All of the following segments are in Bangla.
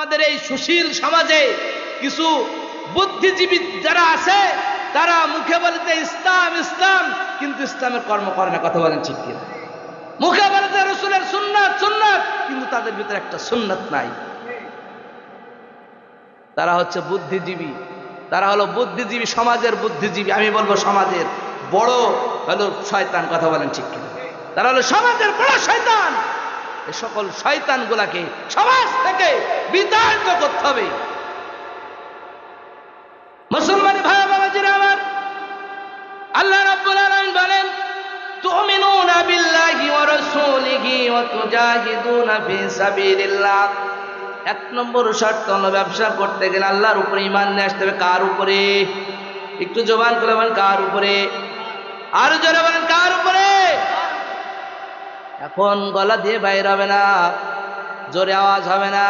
আমাদের এই সুশীল সমাজে কিছু বুদ্ধিজীবী যারা আছে, তারা মুখে বলে যে ইসলাম ইসলাম, কিন্তু ইসলামের কর্ম করে না, কথা বলেন ঠিক কিনা? মুখে বলে যে রসুলের সুন্নাত সুন্নাত, কিন্তু তাদের ভিতরে একটা সুন্নাত নাই। তারা হচ্ছে বুদ্ধিজীবী। তারা হলো বুদ্ধিজীবী, সমাজের বুদ্ধিজীবী, আমি বলব সমাজের বড় হলো শয়তান, কথা বলেন ঠিক কিনা? তারা হলো সমাজের বড় শয়তান। এই সকল শয়তান গুলাকে সমাজ থেকে বিতাড়িত করতে হবে। মুসলমানি ভাই বাবাজিরা আমার, আল্লাহ রাব্বুল আলামিন বলেন, তুমিনুনা বিল্লাহি ওয়া রাসূলিহি ওয়া তুজাহিদুনা ফি সাবিলিল্লাহ। এক নম্বর শর্ত হলো ব্যবসা করতে গেলে আল্লাহর উপরে ইমান নিয়ে আসতে হবে কার উপরে? একটু জবান করে বলেন, কার উপরে? আর জোরে বলেন, কার উপরে? এখন গলা দিয়ে বাইর হবে না, জোরে আওয়াজ হবে না।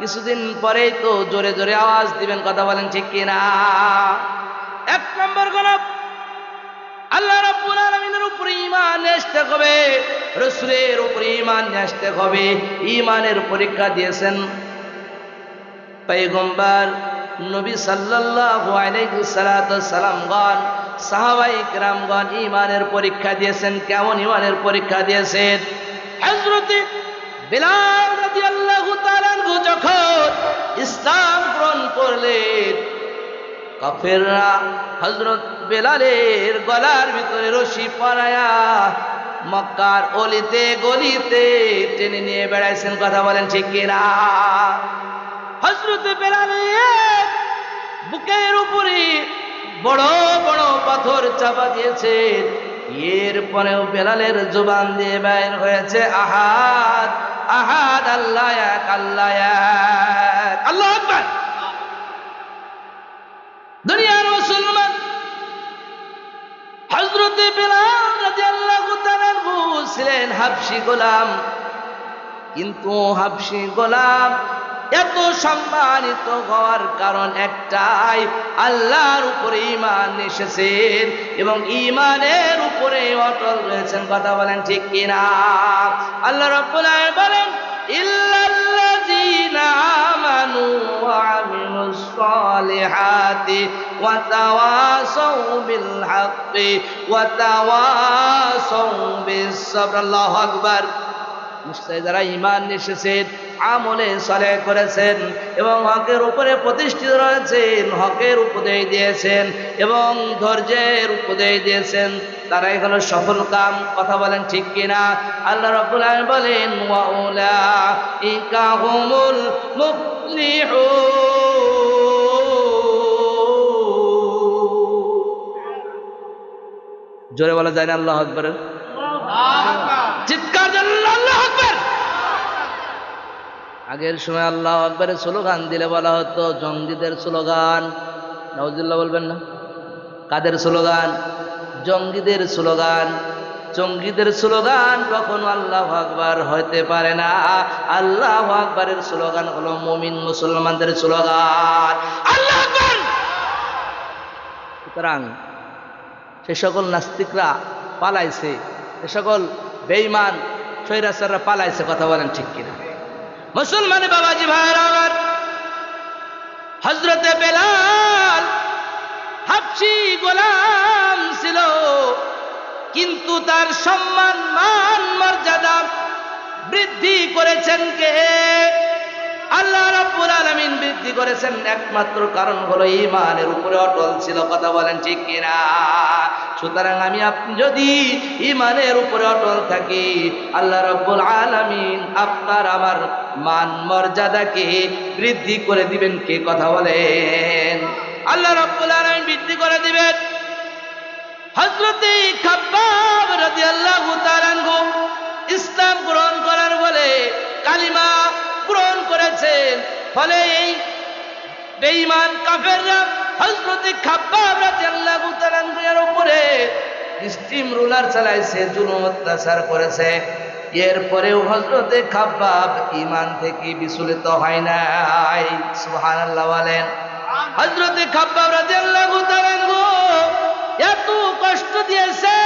কিছুদিন পরেই তো জোরে জোরে আওয়াজ দিবেন, কথা বলেন ঠিক কিনা? এক নম্বর গলপ আল্লাহ রাব্বুল আলামিনের উপরে ঈমান আসতে হবে, রাসূলের উপরে ঈমান আসতে হবে। ঈমানের পরীক্ষা দিয়েছেন পয়গম্বর নবী সাল্লাল্লাহু আলাইহি সাল্লাতু সাল্লামগণ সাহাবাই গ্রামগণ ইমানের পরীক্ষা দিয়েছেন, কেমন ইমানের পরীক্ষা দিয়েছেন? যখন ইসলাম গ্রহণ করলেন হজরত বেলালের গলার ভিতরে রশি পড়ায়া মক্কার অলিতে, গলিতে টেনে নিয়ে বেড়াইছেন, কথা বলেন ঠিক কিনা? হজরত বেলালের বুকের উপরে বড় বড় পাথর চাপা দিয়েছেন এরপরেও বেলালের জবান দিয়ে বের হয়েছে। আহাদ আহাদ, আল্লাহ এক, আল্লাহ আল্লাহ দুনিয়ার মুসলমান। হজরতে বেলাল তাআলা ছিলেন হাবশি গোলাম। কিন্তু হাবশি গোলাম এত সম্মানিত হওয়ার কারণ একটাই, আল্লাহর উপরে ইমান এসেছেন এবং ইমানের উপরে অটল রয়েছেন, কথা বলেন ঠিক কিনা? আল্লাহ আলামিন বলেন, ইল্লাল্লাযীনা যারা ইমান এসেছেন আমলে সলে করেছেন এবং হকের উপরে প্রতিষ্ঠিত রয়েছেন, হকের উপদেশ দিয়েছেন এবং ধৈর্যের উপদেশ দিয়েছেন, তারাই হলো সফল কাম, কথা বলেন ঠিক কিনা? আল্লাহ আলামিন বলেন জোরে বলা যায় না, আল্লাহ আকবরের চিৎকার জানান আল্লাহ আকবর আগের সময় আল্লাহ আকবরের স্লোগান দিলে বলা হতো, জঙ্গিদের স্লোগান। নওজুল্লাহ বলবেন না? কাদের স্লোগান? জঙ্গিদের স্লোগান। জঙ্গিদের স্লোগান কখনো আল্লাহ আকবার হইতে পারে না। আল্লাহ আকবরের স্লোগান হলো মমিন মুসলমানদের স্লোগান। সুতরাং সে সকল নাস্তিকরা পালাইছে এ সকল বেঈমান সৈরাসাররা পালাইছে, কথা বলেন ঠিক কিনা? মুসলমানে বাবাজি ভাইয়ের হজরতে বেলাল হাফসি গোলাম ছিল, কিন্তু তার সম্মান, মান, মর্যাদা বৃদ্ধি করেছেন কে? আল্লাহ রাব্বুল আলামিন বৃদ্ধি করেছেন একমাত্র কারণ হলো ঈমানের উপরে অটল ছিল, কথা বলেন ঠিক কিনা? সুতরাং আমি আপনি যদি ঈমানের উপরে অটল থাকি, আল্লাহ রাব্বুল আলামিন আপনার আমার মান মর্যাদাকে বৃদ্ধি করে দিবেন, কে কথা বলেন? আল্লাহ রাব্বুল আলামিন বৃদ্ধি করে দিবেন। হযরতে খাব্বাব রাদিয়াল্লাহু তাআলা ইসলাম গ্রহণ করার বলে কালিমা ফলে এই বেঈমান কাফেররা রাদিয়াল্লাহু তাআলা উপরে স্টিম রুলার চালাইছে, জুলুম অত্যাচার করেছে। এরপরেও হযরতে খাব্বাব ঈমান থেকে বিচলিত হয় নাই। সুবহানাল্লাহ বলেন, হযরতে খাব্বাব রাদিয়াল্লাহু তাআলা এত কষ্ট দিয়েছে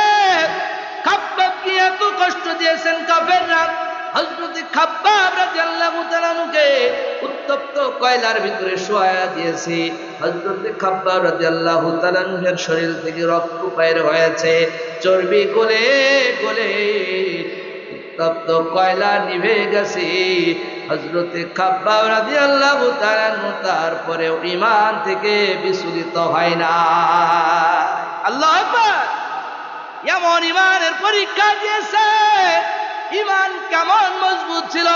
খাব্বাবকে এত কষ্ট দিয়েছেন হযরত খাব্বাব রাদিয়াল্লাহু তাআলাকে উত্তপ্ত কয়লার ভিতরে শোয়া দিয়েছি। হজরতে খাব্বার রাদিয়াল্লাহু তাআলার শরীর থেকে রক্ত বাইর হয়েছে। চর্বি গলে গলে তপ্ত কয়লা নিভে গেছে। হজরতে খাব্বার রাদিয়াল্লাহু তাআলা তারপরে ইমান থেকে বিচলিত হয় না। আল্লাহ আকবার! এমন ইমানের পরীক্ষা দিয়েছে। ইমান কেমন মজবুত ছিল?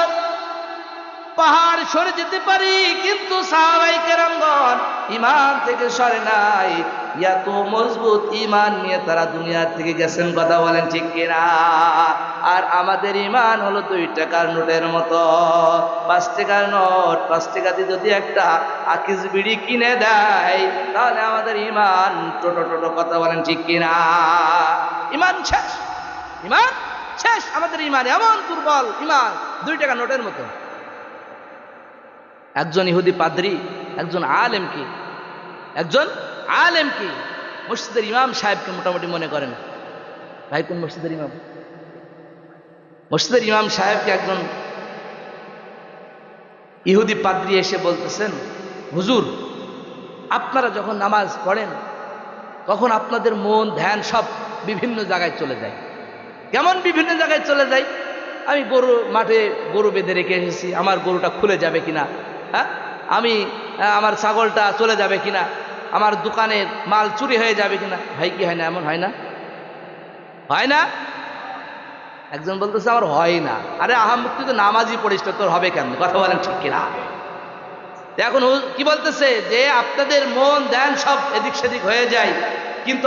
পাহাড় সরে যেতে পারি, কিন্তু ইমান থেকে সরে নাই। এত মজবুত ইমান নিয়ে তারা দুনিয়ার থেকে গেছেন, কথা বলেন ঠিক কিনা? আর আমাদের ইমান হলো দুই টাকার নোটের মতো। পাঁচ টাকার নোট, পাঁচ টাকাতে যদি একটা আকিস বিড়ি কিনে দেয়, তাহলে আমাদের ইমান টোটো টোটো, কথা বলেন ঠিক কিনা? ইমান ইমান শেষ। আমাদের ইমান এমন দুর্বল ইমান দুই টাকা নোটের মতো। একজন ইহুদি পাদ্রি, একজন আলেম কি? একজন আলেম কি? মসজিদের ইমাম সাহেবকে মোটামুটি মনে করেন। ভাই, কোন মসজিদের ইমাম? মসজিদের ইমাম সাহেবকে একজন ইহুদি পাদ্রি এসে বলতেছেন, হুজুর, আপনারা যখন নামাজ পড়েন, তখন আপনাদের মন, ধ্যান সব বিভিন্ন জায়গায় চলে যায়। কেমন বিভিন্ন জায়গায় চলে যায় আমি গরু, মাঠে গরু বেঁধে রেখে এসেছি, আমার গরুটা খুলে যাবে কিনা? হ্যাঁ? আমি আমার ছাগলটা চলে যাবে কিনা? আমার দোকানের মাল চুরি হয়ে যাবে কিনা? ভাই কি হয় না, এমন হয় না? হয় না? একজন বলতেছে, আমার হয় না। আরে আহমদ তুই তো নামাজই পড়িস তোর হবে কেন? কথা বলেন ঠিক কিনা? এখন কি বলতেছে? যে আপনাদের মন ধ্যান সব এদিক সেদিক হয়ে যায়, কিন্তু